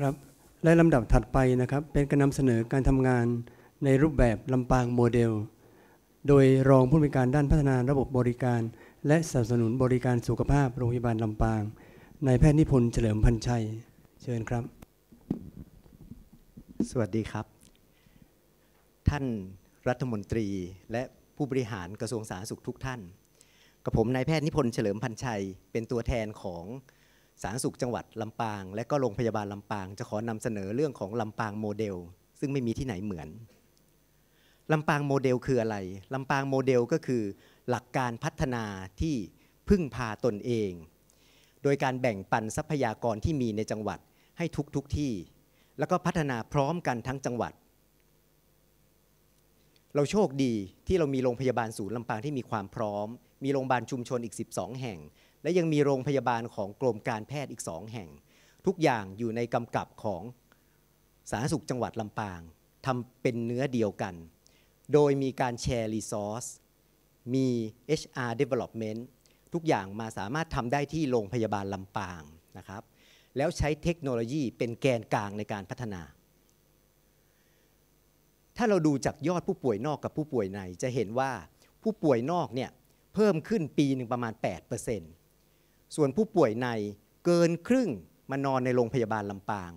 ครับและลำดับถัดไปนะครับ เป็นการนำเสนอการทำงานในรูปแบบลำปางโมเดล โดยรองผู้บริการด้านพัฒนาระบบบริการ และสนับสนุนบริการสุขภาพโรงพยาบาลลำปางนายแพทย์นิพนธ์เฉลิมพันชัย เชิญครับ สวัสดีครับ ท่านรัฐมนตรีและผู้บริหารกระทรวงสาธารณสุขทุกท่าน กับผมนายแพทย์นิพนธ์เฉลิมพันชัย เป็นตัวแทนของ สาธารณสุขจังหวัดลำปาง และก็โรงพยาบาลลำปาง จะขอนำเสนอเรื่องของลำปางโมเดล ซึ่งไม่มีที่ไหนเหมือนลำปางโมเดลคืออะไรลำปางโมเดลก็คือ หลักการพัฒนาที่พึ่งพาตนเอง โดยการแบ่งปันทรัพยากรที่มีในจังหวัดให้ทุกทุกที่ แล้วก็พัฒนาพร้อมกันทั้งจังหวัด เราโชคดีที่เรามีโรงพยาบาลศูนย์ลำปางที่มีความพร้อม มีโรงพยาบาลชุมชนอีก 12 แห่ง และยังมีโรงพยาบาลของกรมการแพทย์อีก2แห่ง ทุกอย่างอยู่ในกำกับของสาธารณสุขจังหวัดลำปางทำเป็นเนื้อเดียวกัน โดยมีการแชร์รีซอสมี HR development ทุกอย่างมาสามารถทำได้ที่โรงพยาบาลลำปางนะครับ แล้วใช้เทคโนโลยีเป็นแกนกลางในการพัฒนา ถ้าเราดูจากยอดผู้ป่วยนอกกับผู้ป่วยใน จะเห็นว่าผู้ป่วยนอกเนี่ยเพิ่มขึ้นปีหนึ่งประมาณ 8% ส่วนผู้ป่วยในเกินครึ่งมานอนในโรงพยาบาลลำปาง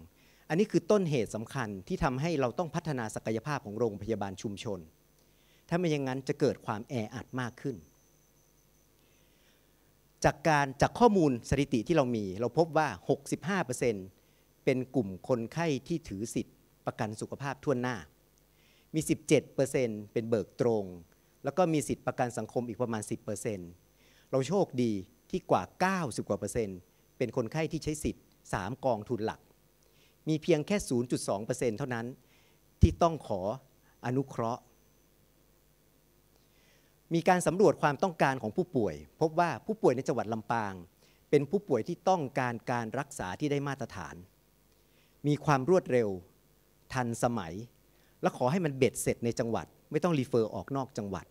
อันนี้คือต้นเหตุสำคัญที่ทำให้เราต้องพัฒนาศักยภาพของโรงพยาบาลชุมชน ถ้าไม่อย่างนั้นจะเกิดความแออัดมากขึ้น จากการจากข้อมูลสถิติที่เรามี เราพบว่า 65%เป็นกลุ่มคนไข้ที่ถือสิทธิ์ประกันสุขภาพทั่วหน้า มี 17%เป็นเบิกตรง แล้วก็มีสิทธิ์ประกันสังคมอีกประมาณ 10%เราโชคดี ที่กว่า 90 กว่าเปอร์เซ็นต์เป็นคนไข้ที่ใช้สิทธิ์ 3 กองทุนหลัก มีเพียงแค่ 0.2%เท่านั้นที่ต้องขออนุเคราะห์ มีการสำรวจความต้องการของผู้ป่วย พบว่าผู้ป่วยในจังหวัดลำปาง เป็นผู้ป่วยที่ต้องการการรักษาที่ได้มาตรฐาน มีความรวดเร็ว ทันสมัย และขอให้มันเบ็ดเสร็จในจังหวัด ไม่ต้องรีเฟอร์ออกนอกจังหวัด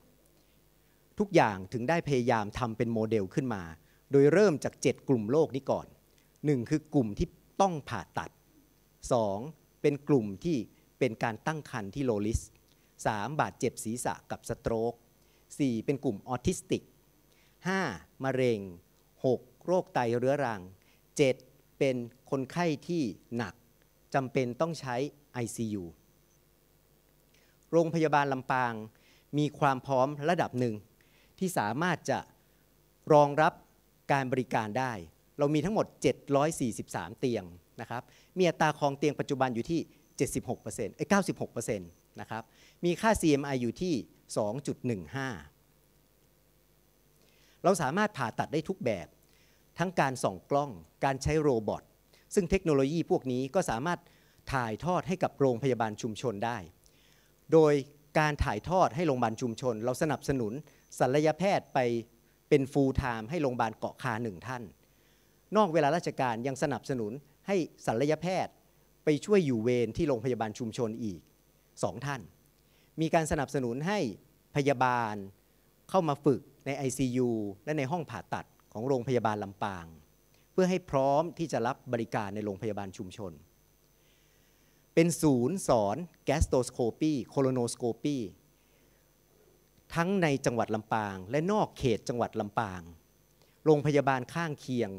ทุกอย่างถึงได้พยายามทำเป็นโมเดลขึ้นมา โดยเริ่มจาก 7 กลุ่มโรคนี้ก่อน 1 คือกลุ่มที่ต้องผ่าตัด 2. เป็นกลุ่มที่เป็นการตั้งครรภ์ที่โลลิส 3. บาดเจ็บศีรษะกับสโตรก 4. เป็นกลุ่มออทิสติก 5. มะเร็ง 6. โรคไตเรื้อรัง 7. เป็นคนไข้ที่หนักจำเป็นต้องใช้ ICU โรงพยาบาลลำปางมีความพร้อมระดับหนึ่ง ที่สามารถจะรองรับ การบริการได้ เรามีทั้งหมด 743 เตียงนะครับ มีอัตราครองเตียงปัจจุบันอยู่ที่ 76%เอ้ย96%นะครับ มีค่า CMI อยู่ที่ 2.15 เราสามารถผ่าตัดได้ทุกแบบ ทั้งการส่องกล้อง การใช้โรบอท ซึ่งเทคโนโลยีพวกนี้ก็สามารถถ่ายทอดให้กับโรงพยาบาลชุมชนได้ โดยการถ่ายทอดให้โรงพยาบาลชุมชน เราสนับสนุนศัลยแพทย์ไป เป็นฟูลไทม์ให้โรงพยาบาลเกาะคาหนึ่งท่าน นอกเวลาราชการยังสนับสนุนให้ศัลยแพทย์ไปช่วยอยู่เวรที่โรงพยาบาลชุมชนอีกสองท่าน มีการสนับสนุนให้พยาบาลเข้ามาฝึกใน ICU และในห้องผ่าตัดของโรงพยาบาลลำปาง เพื่อให้พร้อมที่จะรับบริการในโรงพยาบาลชุมชน เป็นศูนย์สอนแกสโตสโคปีโคโลโนสโคปี ทั้งในจังหวัดลำปาง และนอกเขตจังหวัดลำปาง โรงพยาบาลข้างเคียง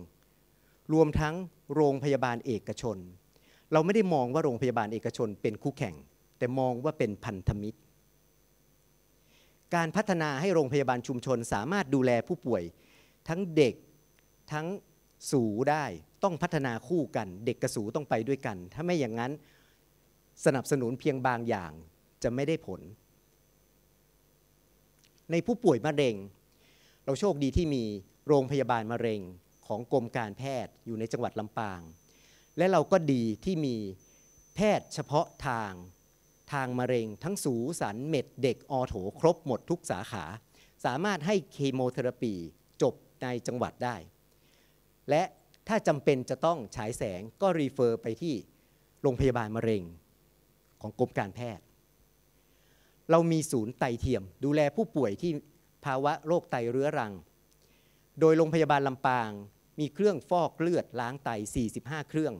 รวมทั้งโรงพยาบาลเอกชน เราไม่ได้มองว่าโรงพยาบาลเอกชนเป็นคู่แข่ง แต่มองว่าเป็นพันธมิตร การพัฒนาให้โรงพยาบาลชุมชนสามารถดูแลผู้ป่วย ทั้งเด็กทั้งสูได้ต้องพัฒนาคู่กัน เด็กกับสูต้องไปด้วยกัน ถ้าไม่อย่างนั้นสนับสนุนเพียงบางอย่างจะไม่ได้ผล ในผู้ป่วยมะเร็ง เราโชคดีที่มีโรงพยาบาลมะเร็งของกรมการแพทย์อยู่ในจังหวัดลำปาง และเราก็ดีที่มีแพทย์เฉพาะทางทางมะเร็ง ทั้งสูสันเม็ดเด็กออโถครบหมดทุกสาขา สามารถให้เคมีเทอราปีจบในจังหวัดได้ และถ้าจำเป็นจะต้องฉายแสงก็รีเฟอร์ไปที่โรงพยาบาลมะเร็งของกรมการแพทย์ เรามีศูนย์ไตเทียม ดูแลผู้ป่วยที่ภาวะโรคไตเรื้อรัง โดยโรงพยาบาลลำปาง มีเครื่องฟอกเลือดล้างไต 45 เครื่อง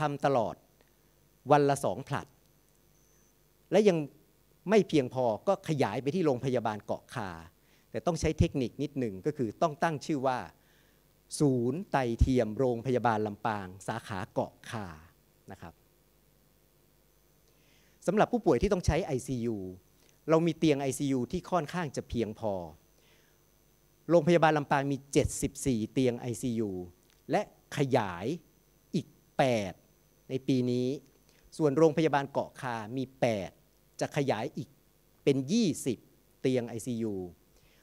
ทำตลอดวันละสองผลัด และยังไม่เพียงพอก็ขยายไปที่โรงพยาบาลเกาะคา แต่ต้องใช้เทคนิคนิดหนึ่งก็คือต้องตั้งชื่อว่า ศูนย์ไตเทียมโรงพยาบาลลำปาง สาขาเกาะคานะครับสำหรับผู้ป่วยที่ต้องใช้ ICU เรามีเตียง ICU ที่ค่อนข้างจะเพียงพอ โรงพยาบาลลำปางมี 74 เตียง ICU และขยายอีก 8 ในปีนี้ ส่วนโรงพยาบาลเกาะคา มี 8 จะขยายอีกเป็น 20 เตียง ICU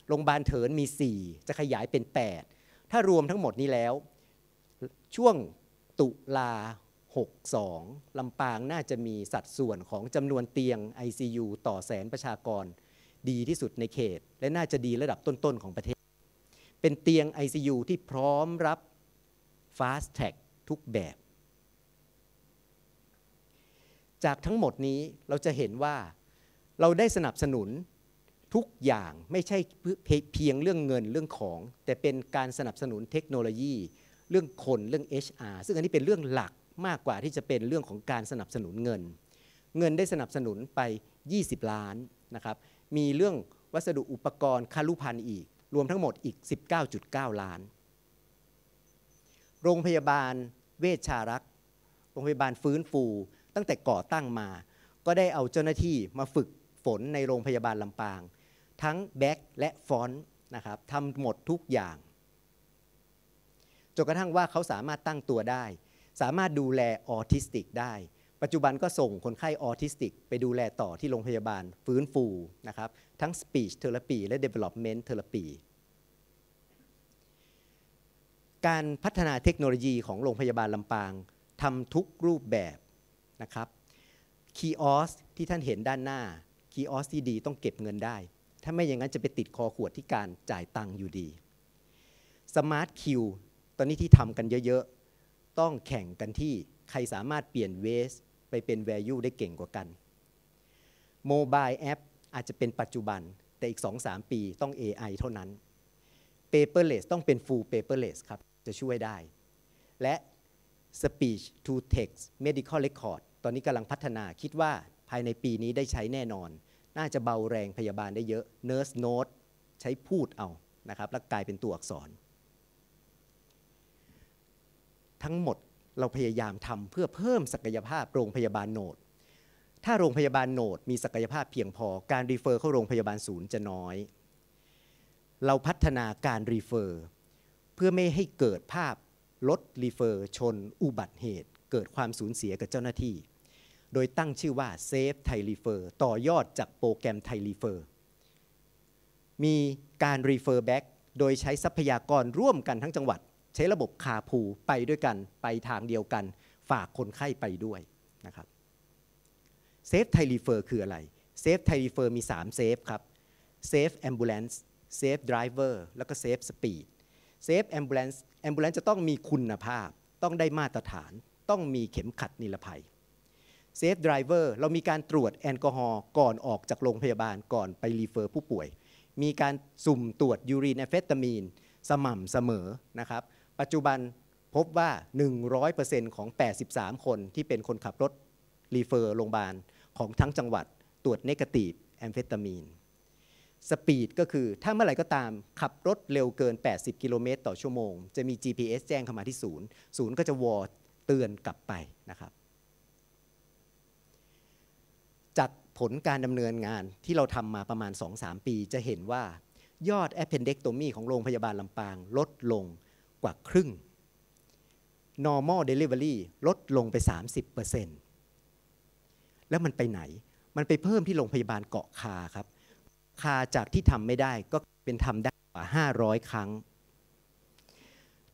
โรงพยาบาลเถินมี 4 จะขยายเป็น 8 ถ้ารวมทั้งหมดนี้แล้ว ช่วงตุลา 62ลำปางน่าจะมีสัดส่วนของจำนวนเตียง ICU ต่อแสนประชากร ดีที่สุดในเขต และน่าจะดีระดับต้น ๆ ของประเทศ เป็นเตียง ICU ที่พร้อมรับ Fast Track ทุกแบบ จากทั้งหมดนี้เราจะเห็นว่าเราได้สนับสนุนทุกอย่างไม่ใช่เพียงเรื่องเงินเรื่องของ แต่เป็นการสนับสนุนเทคโนโลยี เรื่องคนเรื่อง HR ซึ่งอันนี้เป็นเรื่องหลัก มากกว่าที่จะเป็นเรื่องของการสนับสนุนเงิน เงินได้สนับสนุนไป 20 ล้านนะครับ มีเรื่องวัสดุอุปกรณ์คารุพันธ์อีก รวมทั้งหมดอีก 19.9 ล้าน โรงพยาบาลเวชชารักษ์โรงพยาบาลฟื้นฟู ตั้งแต่ก่อตั้งมา ก็ได้เอาเจ้าหน้าที่มาฝึกฝนในโรงพยาบาลลำปาง ทั้งแบ็กและฟอนต์นะครับทำหมดทุกอย่างจนกระทั่งว่าเขาสามารถตั้งตัวได้ สามารถดูแลออทิสติกได้ ปัจจุบันก็ส่งคนไข้ออทิสติก ไปดูแลต่อที่โรงพยาบาลฟื้นฟูนะครับทั้ง Speech Therapy และ Development Therapy การพัฒนาเทคโนโลยีของโรงพยาบาลลำปางทำทุกรูปแบบนะครับคีออสที่ท่านเห็นด้านหน้าคีออสที่ดีต้องเก็บเงินได้ ถ้าไม่อย่างนั้นจะไปติดคอขวดที่การจ่ายตังค์อยู่ดีสมาร์ทคิวตอนนี้ที่ทำกันเยอะ ต้องแข่งกันที่ใครสามารถเปลี่ยนเวสไปเป็น value ได้เก่งกว่ากันโมบายแอปอาจจะเป็นปัจจุบันแต่อีก 2-3 ปีต้อง AI เท่านั้น paperless ต้องเป็น full paperless ครับ จะช่วยได้ และ speech to text medical record ตอนนี้กำลังพัฒนาคิดว่าภายในปีนี้ได้ใช้แน่นอน น่าจะเบาแรงพยาบาลได้เยอะ nurse note ใช้พูดเอานะครับ แล้วกลายเป็นตัวอักษร ทั้งหมดเราพยายามทำเพื่อเพิ่มศักยภาพโรงพยาบาลโนด ถ้าโรงพยาบาลโนดมีศักยภาพเพียงพอการรีเฟอร์เข้าโรงพยาบาลศูนย์จะน้อย เราพัฒนาการรีเฟอร์ เพื่อไม่ให้เกิดภาพลดรีเฟอร์ชน อุบัติเหตุ เกิดความสูญเสียกับเจ้าหน้าที่ โดยตั้งชื่อว่า Safe Thai Refer ต่อยอดจากโปรแกรม Thai Refer มีการรีเฟอร์แบ็กโดยใช้ทรัพยากรร่วมกันทั้งจังหวัด ใช้ระบบคาพูไปด้วยกันไปทางเดียวกัน ฝากคนไข้ไปด้วยนะครับเซฟไทรีเฟอร์คืออะไรเซฟไทรีเฟอร์มี3เซฟครับเซฟแอมบูเลนซ์เซฟไดรเวอร์แล้วก็เซฟสปีดเซฟแอมบูเลนซ์แอมบูเลนซ์จะต้องมีคุณภาพ ต้องได้มาตรฐาน ต้องมีเข็มขัดนิรภัยเซฟไดรเวอร์เรามีการตรวจแอลกอฮอล์ก่อนออกจากโรงพยาบาลก่อนไปรีเฟอร์ผู้ป่วย มีการสุ่มตรวจยูรีนแอฟเฟตามีนสม่ำเสมอนะครับ ปัจจุบันพบว่า 100%ของ 83 คนที่เป็นคนขับรถรีเฟอร์โรงพยาบาลของทั้งจังหวัดตรวจเนกาตีฟแอมเฟตามีนสปีดก็คือถ้าเมื่อไหร่ก็ตามขับรถเร็วเกิน 80 กิโลเมตรต่อชั่วโมง จะมี GPS แจ้งเข้ามาที่ศูนย์ ศูนย์ก็จะวอเตือนกลับไปนะครับ จากผลการดำเนินงานที่เราทำมาประมาณ 2-3 ปี จะเห็นว่ายอดแอปเพนเดกโตมีของโรงพยาบาลลำปางลดลง กว่าครึ่ง normal delivery ลดลงไป 30%แล้วมันไปไหน มันไปเพิ่มที่โรงพยาบาลเกาะคาครับ คาจากที่ทำไม่ได้ก็เป็นทำได้กว่า 500 ครั้ง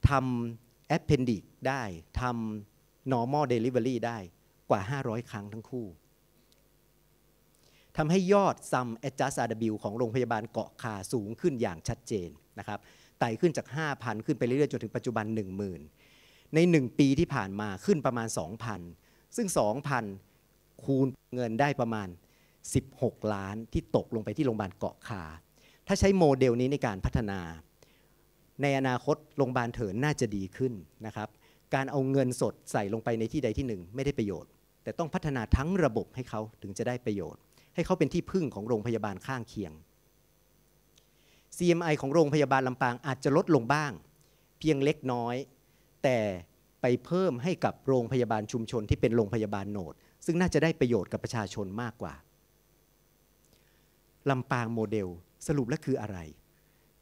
ทำ appendix ได้ทำ normal delivery ได้กว่า 500 ครั้งทั้งคู่ทำให้ยอด sum adjust RW ของโรงพยาบาลเกาะคาสูงขึ้นอย่างชัดเจนนะครับ ไต่ขึ้นจาก 5,000 ขึ้นไปเรื่อยๆ จนถึงปัจจุบัน 10,000 ใน 1 ปีที่ผ่านมาขึ้นประมาณ 2,000 ซึ่ง 2,000 คูณเงินได้ประมาณ 16 ล้านที่ตกลงไปที่โรงพยาบาลเกาะคา ถ้าใช้โมเดลนี้ในการพัฒนา ในอนาคตโรงพยาบาลเถินน่าจะดีขึ้นนะครับ การเอาเงินสดใส่ลงไปในที่ใดที่หนึ่งไม่ได้ประโยชน์ แต่ต้องพัฒนาทั้งระบบให้เขาถึงจะได้ประโยชน์ ให้เขาเป็นที่พึ่งของโรงพยาบาลข้างเคียง CMI ของโรงพยาบาลลำปางอาจจะลดลงบ้าง เพียงเล็กน้อย แต่ไปเพิ่มให้กับโรงพยาบาลชุมชนที่เป็นโรงพยาบาลโนด ซึ่งน่าจะได้ประโยชน์กับประชาชนมากกว่าลำปางโมเดลสรุปแล้วคืออะไร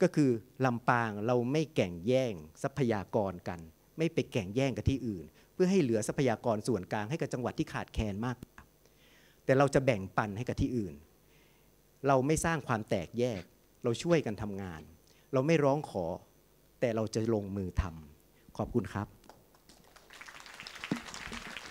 ก็คือลำปางเราไม่แข่งแย่งทรัพยากรกัน ไม่ไปแข่งแย่งกับที่อื่น เพื่อให้เหลือทรัพยากรส่วนกลางให้กับจังหวัดที่ขาดแคลนมาก แต่เราจะแบ่งปันให้กับที่อื่น เราไม่สร้างความแตกแยก เราช่วยกันทำงาน เราไม่ร้องขอ แต่เราจะลงมือทำขอบคุณครับ